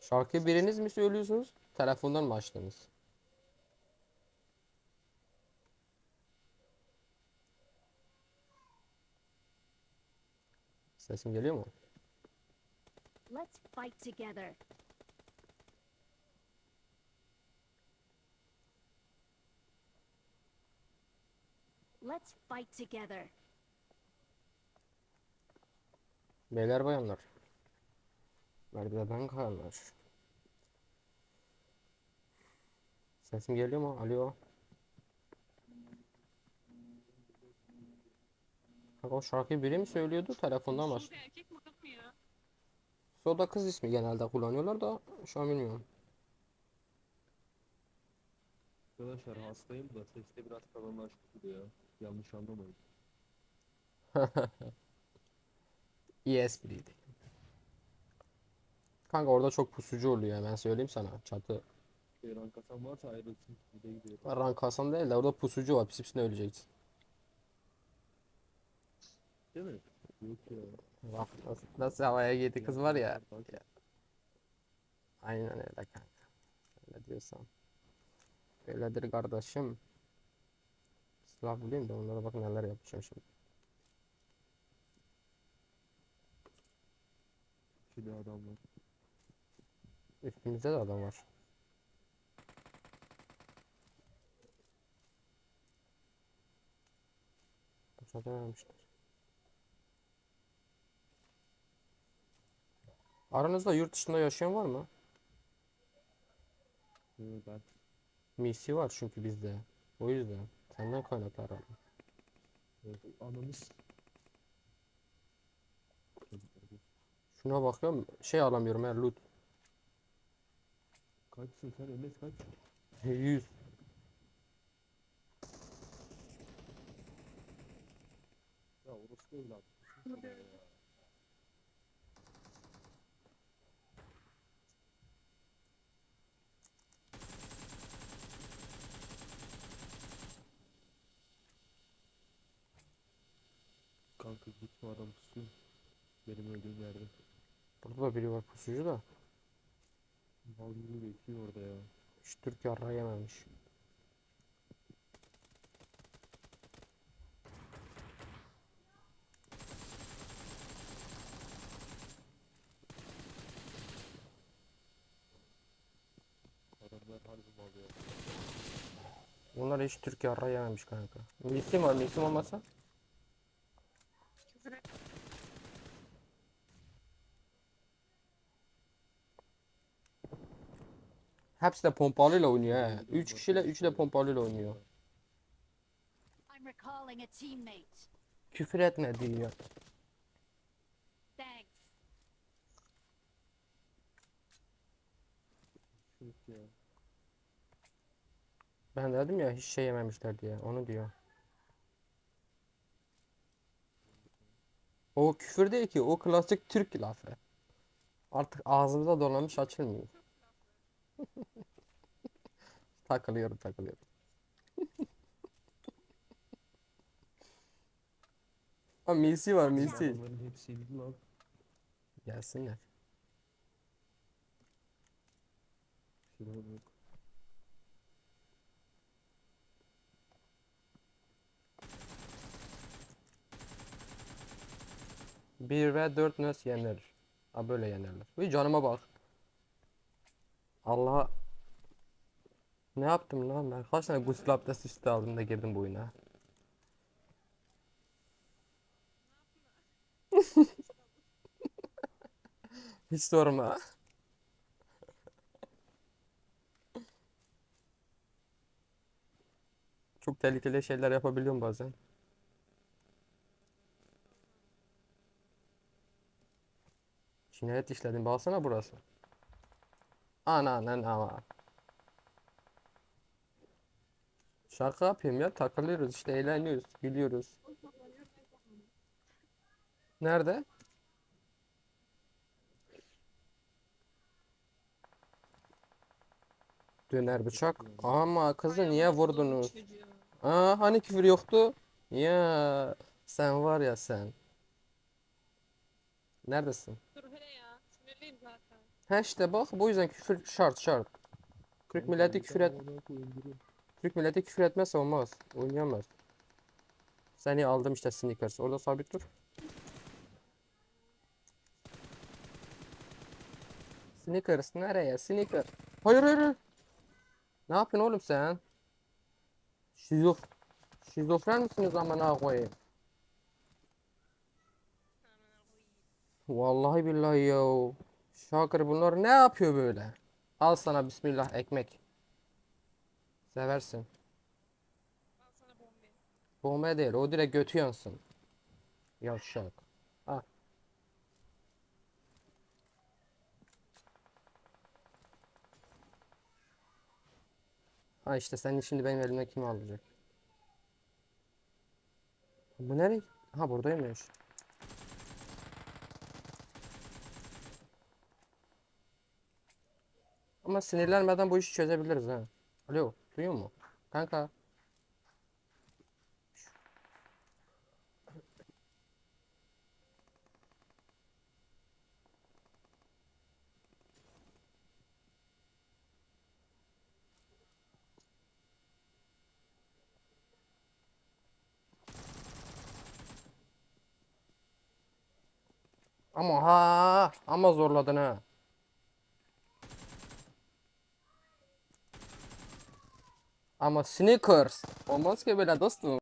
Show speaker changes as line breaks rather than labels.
Şarkıyı biriniz mi söylüyorsunuz? Telefondan mı açtınız? Sesim geliyor mu?
Let's fight together. Let's fight together.
Beyler bayanlar. Merdivenden kayanlar. Sesim geliyor mu? Alo. Kanka o şarkıyı biri mi söylüyordu? Telefondan
ya?
Soda kız ismi genelde kullanıyorlar da şu an bilmiyorum.
Arkadaşlar hastayım da seste biraz kalınlaştı ya. Yanlış anlamayın.
İyi espriydi. Kanka orada çok pusucu oluyor ben söyleyeyim sana. Çatı
Şey, rank atan varsa ayrılsın. Bir de gidiyor.
rank Hasan değil de orada pusucu var. Pis pisine öleceksin.
Değil mi? Yok ya.
Bak nasıl, nasıl havaya girdi kız var ya.
Bak,
ya. Aynen öyle kanka. Öyle diyorsan. Öyledir kardeşim. Silah bulayım da onlara bak neler yapacağım şimdi.
Şimdi adam var.
Üstümüzde de adam var. Boşa dememişler. Aranızda yurt dışında yaşayan var mı?
Ben
Misi var çünkü bizde. O yüzden. Senden kaynaklı aradım.
e, anamız
Şuna bakıyorum. Şey alamıyorum ya loot.
Kaçsın sen Enes kaç?
100.
Ya orası evlat. Ya. Kanka gitme adam pusuyor. Benim öldüğüm yerde.
Burada da biri var pusucu da.
Mal gibi bekliyor orada ya.
Hiç Türk yarrağı yememiş.
Adamlar harbi mal ya.
Bunlar hiç Türk yarrağı yememiş kanka. Misim var misim olmasa. Hepsi de pompalıyla oynuyor he. 3 kişiyle 3 de pompalıyla oynuyor. Küfür etme diyor. Ben dedim ya hiç şey yememişler diye. Onu diyor. O küfür değil ki. O klasik Türk lafı. Artık ağzımıza dolanmış açılmıyor. Takılıyorum takılıyorum. Ha Misi var Misi.
Adamların hepsi lan.
Gelsinler.
Silah yok.
Bir ve dört nasıl yenir? Ha böyle yenerler. Bir canıma bak. Allah ne yaptım lan ben? Kaç tane gusül abdesti üstü aldım da girdim bu oyuna. Hiç sorma. Çok tehlikeli şeyler yapabiliyorum bazen. Cinayet işledim. Baksana burası. Ana ama. Şaka yapıyorum ya. Takılıyoruz işte eğleniyoruz. Gülüyoruz. Nerede? Döner bıçak. Ama kızı niye vurdunuz? Aa hani küfür yoktu? Ya sen var ya sen. Neredesin?
Dur hele ya. Küfürlüyüm zaten.
He işte bak bu yüzden küfür şart şart. Türk milleti küfür et Türk milleti küfür etmezse olmaz. Oynayamaz. Seni aldım işte Snickers. Orada sabit dur. Snickers nereye? Hayır hayır hayır. Ne yapıyorsun oğlum sen? Şizof Şizofren misiniz amına koyayım? Vallahi billahi ya. Şakir bunlar ne yapıyor böyle? Al sana bismillah ekmek. Seversin. Bomba değil, o direkt götü yansın. Yavşak. Al. Ha işte senin şimdi benim elimden kim alacak? Bu nereye? Ha buradaymış. Ama sinirlenmeden bu işi çözebiliriz ha. Alo, duyuyor musun? Kanka. Ama ha ama zorladın ha. Ama Snickers olmaz ki böyle dostum.